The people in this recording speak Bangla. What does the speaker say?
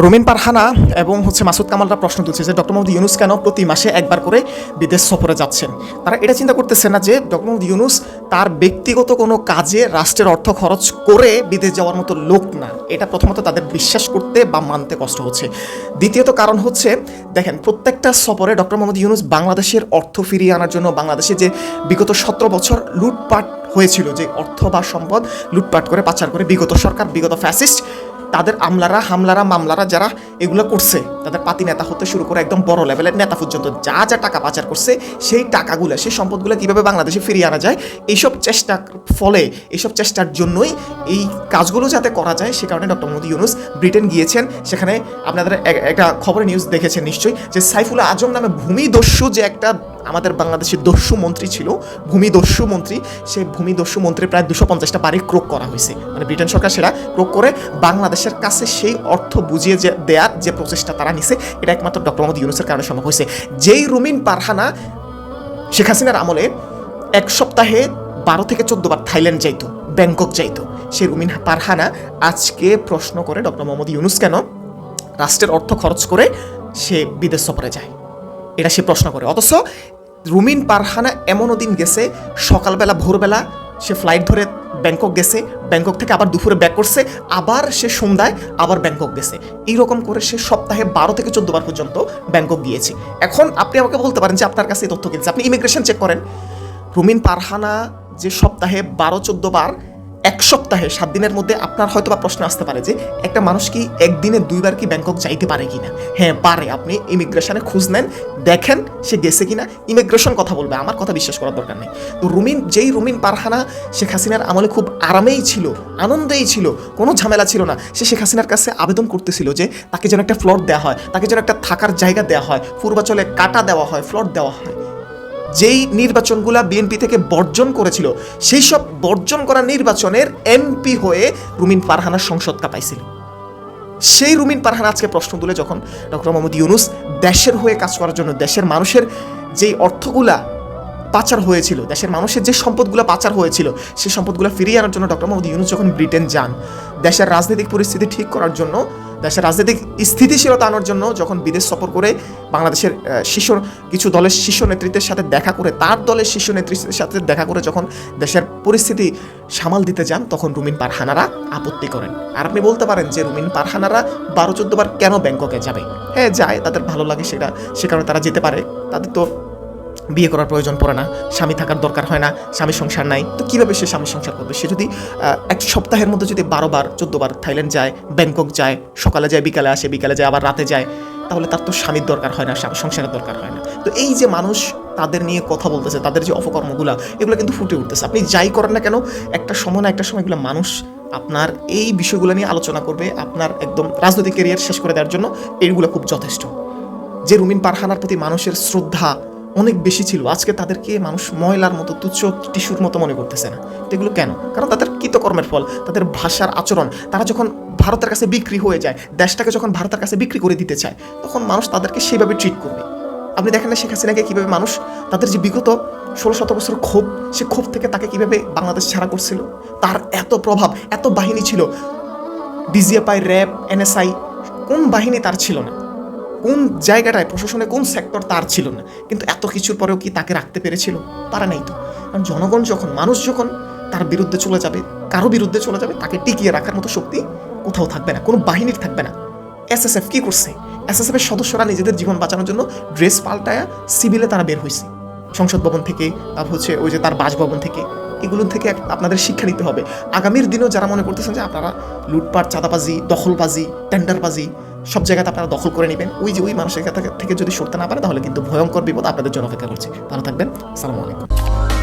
রুমিন পারহানা এবং হচ্ছে মাসুদ কামালরা প্রশ্ন তুলছে যে ডক্টর মোহাম্মদ ইউনুস কেন প্রতি মাসে একবার করে বিদেশ সফরে যাচ্ছেন? তারা এটা চিন্তা করতেছে না যে ডক্টর মোহাম্মদ ইউনুস তার ব্যক্তিগত কোনো কাজে, রাষ্ট্রের অর্থ খরচ করে বিদেশ যাওয়ার মতো লোক না। এটা প্রথমত তাদের বিশ্বাস করতে বা মানতে কষ্ট হচ্ছে। দ্বিতীয়ত কারণ হচ্ছে, দেখেন, প্রত্যেকটা সফরে ডক্টর মোহাম্মদ ইউনুস বাংলাদেশের অর্থ ফিরিয়ে আনার জন্য বাংলাদেশে যে বিগত সতেরো বছর লুটপাট হয়েছিল, যে অর্থ বা সম্পদ লুটপাট করে, পাচার করে বিগত সরকার, বিগত ফ্যাসিস্ট তাদের আমলারা হামলারা মামলারা যারা এগুলো করছে। তাদের পাতি নেতা হতে শুরু করে একদম বড় লেভেলের নেতা পর্যন্ত যা যা টাকা পাচার করছে, সেই টাকাগুলো, সেই সম্পদগুলো কীভাবে বাংলাদেশে ফিরিয়ে আনা যায়, এইসব চেষ্টার ফলে, এইসব চেষ্টার জন্যই এই কাজগুলো যাতে করা যায়, সে কারণে ডক্টর মোদী ইউনুস ব্রিটেন গিয়েছেন। সেখানে আপনাদের এক- একটা খবরের নিউজ দেখেছেন নিশ্চয়ই, যে সাইফুল আজম নামে ভূমিদস্যু যে একটা আমাদের বাংলাদেশের দস্যু মন্ত্রী ছিল, ভূমিদস্যু মন্ত্রী সেই ভূমিদস্যু মন্ত্রী প্রায় দুশো পঞ্চাশটা বাড়ি ক্রোক করা হয়েছে। মানে ব্রিটেন সরকার সেটা ক্রোক করে বাংলাদেশের কাছে সেই অর্থ বুঝিয়ে যে দেওয়ার যে প্রচেষ্টা তারা নিছে এটা একমাত্র ডক্টর মোহাম্মদ ইউনুসের কারণে সম্ভব হয়েছে যেই রুমিন পারহানা শেখ হাসিনার আমলে এক সপ্তাহে বারো থেকে চোদ্দ বার থাইল্যান্ড যাইতো ব্যাংকক যাইতো, সেই রুমিন পারহানা আজকে প্রশ্ন করে ডক্টর মোহাম্মদ ইউনুস কেন? রাষ্ট্রের অর্থ খরচ করে সে বিদেশ সফরে যায়। এটা সে প্রশ্ন করে। অথচ রুমিন পারহানা এমনও দিন গেছে, সকালবেলা, ভোরবেলা সে ফ্লাইট ধরে ব্যাংকক গেছে, ব্যাংকক থেকে আবার দুপুরে ব্যাক করছে, আবার সে সন্ধ্যায় আবার ব্যাংকক গেছে। এইরকম করে সে সপ্তাহে বারো থেকে চোদ্দ বার পর্যন্ত ব্যাংকক গিয়েছে। এখন আপনি আমাকে বলতে পারেন যে আপনার কাছে এই তথ্য কিনছে আপনি ইমিগ্রেশন চেক করেন। রুমিন পারহানা যে সপ্তাহে বারো চোদ্দ বার এক সপ্তাহে, সাত দিনের মধ্যে আপনার হয়তো বা প্রশ্ন আসতে পারে যে, একটা মানুষ কি একদিনে দুইবার কি ব্যাংকক যাইতে পারে কি না হ্যাঁ পারে। আপনি ইমিগ্রেশনে খোঁজ নেন, দেখেন সে গেছে কিনা, ইমিগ্রেশন কথা বলবে। আমার কথা বিশ্বাস করার দরকার নেই। তো রুমিন, যেই রুমিন পারহানা, শেখ হাসিনার আমলে খুব আরামেই ছিল, আনন্দেই ছিল, কোনো ঝামেলা ছিল না। সে শেখ হাসিনার কাছে আবেদন করতেছিল যে, তাকে যেন একটা ফ্লট দেওয়া হয়, তাকে যেন একটা থাকার জায়গা দেওয়া হয়, পূর্বাচলে কাটা দেওয়া হয় ফ্লট দেওয়া হয়। যেই নির্বাচনগুলা বিএনপি থেকে বর্জন করেছিল, সেই সব বর্জন করা নির্বাচনের এমপি হয়ে রুমিন পারহানা সংসদ কাঁপাইছিল। সেই রুমিন পারহানা আজকে প্রশ্ন তুলে যখন ডক্টর মোহাম্মদ ইউনুস দেশের হয়ে কাজ করার জন্য দেশের মানুষের যেই অর্থগুলা পাচার হয়েছিল, দেশের মানুষের যে সম্পদগুলো পাচার হয়েছিল, সেই সম্পদগুলো ফিরিয়ে আনার জন্য ডক্টর মোহাম্মদ ইউনুস যখন ব্রিটেন যান, দেশের রাজনৈতিক পরিস্থিতি ঠিক করার জন্য দেশের রাজনৈতিক স্থিতিশীলতা আনার জন্য যখন বিদেশ সফর করে বাংলাদেশের শীর্ষ কিছু দলের শীর্ষ নেতৃত্বের সাথে দেখা করে, তার দলের শীর্ষ নেতৃত্বের সাথে দেখা করে যখন দেশের পরিস্থিতি সামাল দিতে যান, তখন রুমিন পারহানারা আপত্তি করেন। আর আপনি বলতে পারেন যে রুমিন পারহানারা বারো চোদ্দ বার কেন ব্যাংককে যাবে? হ্যাঁ যায়, তাদের ভালো লাগে সেটা, সে কারণে তারা যেতে পারে। তাদের তো বিয়ে করার প্রয়োজন পড়ে না, স্বামী থাকার দরকার হয় না স্বামী সংসার নাই। তো কীভাবে সে স্বামী সংসার করবে? সে যদি এক সপ্তাহের মধ্যে যদি বারো বার, চোদ্দ বার থাইল্যান্ড যায়, ব্যাংকক যায়, সকালে যায়, বিকালে আসে, বিকালে যায়, আবার রাতে যায়, তাহলে তার তো স্বামীর দরকার হয় না সংসারের দরকার হয় না। তো এই যে মানুষ তাদের নিয়ে কথা বলতেছে, তাদের যে অপকর্মগুলো, এগুলো কিন্তু ফুটে উঠতেছে। আপনি যাই করেন না কেন, একটা সময় না একটা সময় এগুলো মানুষ আপনার এই বিষয়গুলো নিয়ে আলোচনা করবে, আপনার একদম রাজনৈতিক ক্যারিয়ার শেষ করে দেওয়ার জন্য এইগুলো খুব যথেষ্ট। যে রুমিন পারহানার প্রতি মানুষের শ্রদ্ধা অনেক বেশি ছিল। আজকে তাদেরকে মানুষ ময়লার মতো, তুচ্ছ টিস্যুর মতো মনে করতেছে না। এগুলো কেন? কারণ তাদের কৃতকর্মের ফল, তাদের ভাষার আচরণ, তারা যখন ভারতের কাছে বিক্রি হয়ে যায়, দেশটাকে যখন ভারতের কাছে বিক্রি করে দিতে চায়, তখন মানুষ তাদেরকে সেইভাবে ট্রিট করবে। আপনি দেখেন না শেখ হাসিনাকে কীভাবে মানুষ তাদের যে বিগত ষোলো শত বছর ক্ষোভ, সে ক্ষোভ থেকে তাকে কীভাবে বাংলাদেশ ছাড়া করছিল? তার এত প্রভাব, এত বাহিনী ছিল। ডিজিএফআই, র্যাব, এনএসআই, কোন বাহিনী তার ছিল না? কোন জায়গাটায়, প্রশাসনে কোন সেক্টর তার ছিল না। কিন্তু এত কিছুর পরেও কি তাকে রাখতে পেরেছিল? পারা নাই তো। কারণ জনগণ যখন, মানুষ যখন তার বিরুদ্ধে চলে যাবে, কারও বিরুদ্ধে চলে যাবে, তাকে টিকিয়ে রাখার মতো শক্তি কোথাও থাকবে না, কোনো বাহিনীর থাকবে না। এসএসএফ কি করছে? এসএসএফ এর সদস্যরা নিজেদের জীবন বাঁচানোর জন্য ড্রেস পাল্টায়া সিভিলে তারা বের হয়েছে। সংসদ ভবন থেকে, তারপর হচ্ছে ওই যে তার বাসভবন থেকে। এগুলো থেকে আপনাদের শিক্ষা নিতে হবে। আগামীর দিনেও যারা মনে করতেছেন যে আপনারা লুটপাট, চাঁদাবাজি, দখলবাজি টেন্ডারবাজি সব জায়গাতে আপনারা দখল করে নেবেন। ওই যে ওই মানুষের কাছে থেকে যদি সরতে না পারে, তাহলে কিন্তু ভয়ঙ্কর বিপদ আপনাদের জন্য অপেক্ষা করছে। ভালো থাকবেন। আসসালামু আলাইকুম।